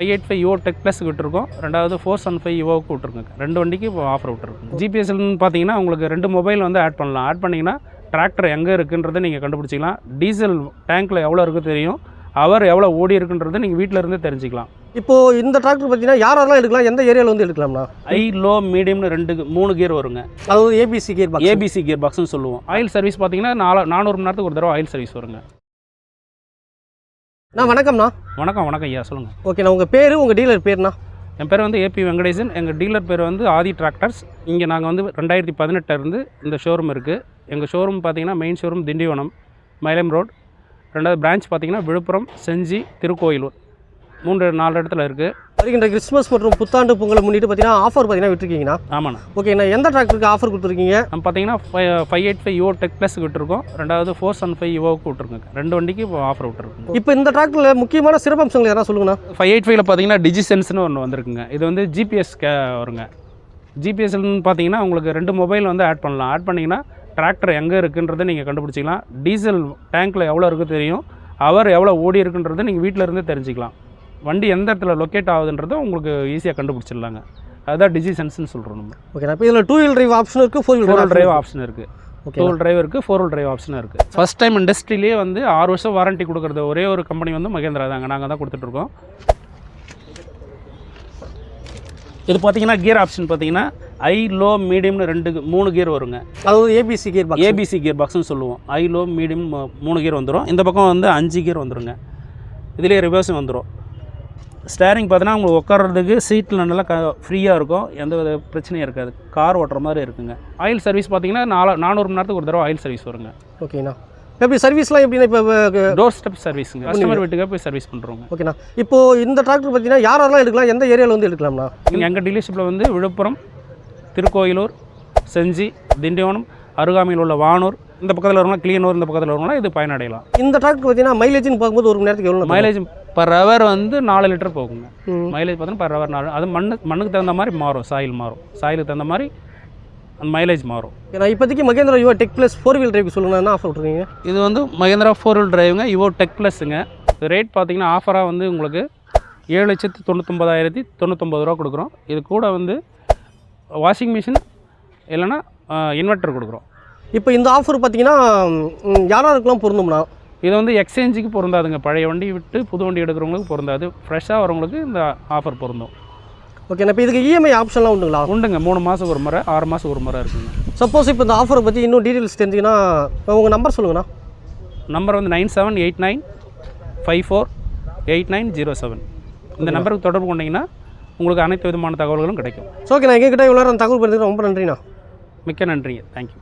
Five eight five Yuvo tech plus விட்டுருக்கோம். ரெண்டாவது four seven five யுவோவுக்கு விட்டுருங்க ரெண்டு வண்டிக்கு இப்போ ஆஃபர் விட்டுருக்கோம் ஜிபிஎஸ்எல்னு பார்த்தீங்கன்னா உங்களுக்கு ரெண்டு மொபைல் வந்து ஆட் பண்ணலாம். ஆட் பண்ணிங்கன்னா டிராக்டர் எங்கே இருக்குன்றதை நீங்கள் கண்டுபிடிச்சிக்கலாம். டீசல் டேங்க்கில் எவ்வளோ இருக்குது தெரியும். அவர் எவ்வளோ ஓடி இருக்குன்றதை நீங்கள் வீட்டில் இருந்தே தெரிஞ்சுக்கலாம். இப்போ இந்த டிராக்டர் பார்த்தீங்கன்னா யார் யாரெல்லாம் எடுக்கலாம்? எந்த ஏரியாவில் வந்து எடுக்கலாம்ண்ணா? ஐ லோ மீடியம்னு ரெண்டு மூணு கியர் வருங்க. அதாவது ஏபிசி பாக்ஸ் ஏபிசி கியர் பாக்ஸ்னு சொல்லுவோம். ஆயில் சர்வீஸ் பார்த்தீங்கன்னா நாலு நானூறு மணி நேரத்துக்கு ஒரு தடவை ஆயில் சர்வீஸ் வருங்க. அண்ணா வணக்கம்ண்ணா. வணக்கம் வணக்கம் ஐயா சொல்லுங்கள் ஓகேண்ணா உங்கள் பேர் உங்கள் டீலர் பேர்ண்ணா? என் பேர் வந்து ஏபி வெங்கடேசன். எங்கள் டீலர் பேர் வந்து ஆதி டிராக்டர்ஸ். இங்கே நாங்கள் வந்து ரெண்டாயிரத்தி பதினெட்டுலேருந்து இந்த ஷோரூம் இருக்குது எங்கள் ஷோரூம் பார்த்தீங்கன்னா main showroom Tindivanam Mailam road ரெண்டாவது பிரான்ச் பார்த்தீங்கன்னா விழுப்புரம் செஞ்சி திருக்கோயிலூர். மூன்று நாலு இடத்துல இருக்குது வருகின்ற கிறிஸ்மஸ் மற்றும் புத்தாண்டு பொங்கலை முன்னிட்டு பார்த்தீங்கன்னா ஆஃபர் பார்த்தீங்கன்னா விட்டுருக்கீங்கண்ணா. ஆமாண்ணா. ஓகேண்ணா எந்த டிராக்டருக்கு ஆஃபர் கொடுத்துருக்கீங்க? நம்ம பார்த்தீங்கன்னா five eight five Yuvo tech plus விட்டுருக்கோம். ரெண்டாவது ஃபோர் செவன் ஃபைவ் யுவோவுக்கு விட்டுருங்க ரெண்டு வண்டிக்கு இப்போ ஆஃபர் விட்டுருக்கோம். இப்போ இந்த டிராக்டரில் முக்கியமான சிறப்பம்சங்கள் யாரா சொல்லுங்கண்ணா? ஃபைவ் எயிட் ஃபைவ்ல பார்த்தீங்கன்னா டிஜிசென்ஸ்னு ஒன்று வந்திருக்குங்க. இது வந்து ஜிபிஎஸ் கே வருங்க. ஜிபிஎஸ்னு பார்த்தீங்கன்னா உங்களுக்கு ரெண்டு மொபைல் வந்து ஆட் பண்ணலாம். ஆட் பண்ணிங்கன்னா டிராக்டர் எங்கே இருக்குன்றதை நீங்கள் கண்டுபிடிச்சிக்கலாம். டீசல் டேங்க்கில் எவ்வளோ இருக்குது தெரியும். அவர் எவ்வளோ ஓடி இருக்குன்றதை நீங்கள் வீட்டில் இருந்தே தெரிஞ்சுக்கலாம். வண்டி எந்த இடத்துல லொக்கேட் ஆகுதுன்றதை உங்களுக்கு ஈஸியாக கண்டுபிடிச்சிடலாங்க. அதுதான் டிஜிசென்ஸ்னு சொல்கிறோம் நம்ம. ஓகேண்ணா இப்போ இதில் டூ வீல் டிரைவ் ஆப்ஷன் இருக்குது ஃபோர் வீல் டிரைவ் ஆப்ஷன் இருக்குது ஓகே டூ வீல் டிரைவ் இருக்குது ஃபோர் வீல் டிரைவ் ஆப்ஷனும் இருக்குது ஃபஸ்ட் டைம் இண்டஸ்ட்ரியிலே வந்து ஆறு வருஷம் வாரண்டி கொடுக்குறது. ஒரே ஒரு கம்பெனி வந்து மகேந்திரா தாங்க. நாங்கள் தான் கொடுத்துட்ருக்கோம் இது பார்த்தீங்கன்னா கியர் ஆப்ஷன் பார்த்தீங்கன்னா ஐ லோ மீடியம்னு ரெண்டு மூணு கியர் வருங்க. அதாவது A B C gearbox A B C gear பாக்ஸ்னு சொல்லுவோம். ஐ லோ மீடியம் மூணு கியர் வந்துடும் இந்த பக்கம் வந்து அஞ்சு கியர் வந்துருங்க. இதுலேயே ரிவர்ஸும் வந்துடும் ஸ்டேரிங் பார்த்தீங்கன்னா உங்களுக்கு உட்கார்றதுக்கு சீட்டில் நல்லா க ஃப்ரீயாக இருக்கும். எந்த வித பிரச்சனையும் இருக்காது. கார் ஓட்டுற மாதிரி இருக்குங்க. ஆயில் சர்வீஸ் பார்த்தீங்கன்னா நாலு நானூறு மணி நேரத்துக்கு ஒரு தடவை ஆயில் சர்வீஸ் வருங்க. ஓகேண்ணா. எப்படி சர்வீஸ்லாம் எப்படின்னா இப்போ டோர் ஸ்டெப் சர்வீஸுங்க கஸ்டமர் வீட்டுக்கு போய் சர்வீஸ் பண்ணுறோங்க ஓகேண்ணா. இப்போ இந்த டிராக்டர் பார்த்தீங்கன்னா யார் யாரெல்லாம் எடுக்கலாம்? எந்த ஏரியாவில் வந்து எடுக்கலாம்ண்ணா? இங்கே எங்கள் டீலர்ஷிப்பில் வந்து விழுப்புரம் திருக்கோயிலூர் செஞ்சி திண்டிவனம் அருகாமையில் உள்ள வானூர் இந்த பக்கத்தில் வரவங்க கிளியனூர் இந்த பக்கத்தில் வரவங்களாம் இது பயனடையலாம். இந்த டிராக்டர் பார்த்தீங்கன்னா மைலேஜ்னு பார்க்கும்போது ஒரு மணி நேரத்துக்கு எவ்வளோ மைலேஜ் பர் ஹவர் வந்து நாலு லிட்டர் போகுங்க. மைலேஜ் பார்த்தீங்கன்னா பர் ஹவர் நாலு அது மண்ணு மண்ணுக்கு தகுந்த மாதிரி மாறும் சாயில் மாறும். சாயிலுக்கு தகுந்த மாதிரி அந்த மைலேஜ் மாறும். ஏன்னா இப்போதைக்கு Mahindra Yuvo tech plus four wheel drive சொல்லுங்கள் என்ன ஆஃபர் விட்ருக்கீங்க இது வந்து மகேந்திரா ஃபோர் வீல் டிரைவுங்க இவோ டெக் ப்ளஸ்ஸுங்க ரேட் பார்த்தீங்கன்னா ஆஃபராக வந்து உங்களுக்கு ஏழு லட்சத்து தொண்ணூத்தொம்பதாயிரத்தி தொண்ணூத்தொம்பது ரூபா கொடுக்குறோம். இது கூட வந்து வாஷிங் மிஷின் இல்லைன்னா இன்வெர்ட்டர் கொடுக்குறோம். இப்போ இந்த ஆஃபர் பார்த்தீங்கன்னா ம், யார் யாருக்கெல்லாம் பொருந்தும்ண்ணா இது வந்து எக்ஸ்சேஞ்சுக்கு பொருந்தாதுங்க. பழைய வண்டி விட்டு புது வண்டி எடுக்கிறவங்களுக்கு பொருந்தாது. ஃப்ரெஷ்ஷாக வரவங்களுக்கு இந்த ஆஃபர் பொருந்தும். ஓகேண்ணா இப்போ இதுக்கு இஎம்ஐ ஆப்ஷன்லாம் உண்டுங்களா? உண்டுங்க. மூணு மாதம் ஒரு முறை ஆறு மாதம் ஒரு முறை இருக்குங்க. சப்போஸ் இப்போ இந்த ஆஃபரை பற்றி இன்னும் டீட்டெயில்ஸ் தெரிஞ்சிங்கன்னா உங்கள் நம்பர் சொல்லுங்கண்ணா. நம்பர் வந்து nine seven eight nine five four eight nine zero seven இந்த நம்பருக்கு தொடர்பு கொண்டீங்கன்னா உங்களுக்கு அனைத்து விதமான தகவல்களும் கிடைக்கும். ஓகே நான் எங்ககிட்ட இவ்வளோ தகவல் பண்ணுறதுக்கு ரொம்ப நன்றிண்ணா. மிக்க நன்றிங்க. தேங்க்யூ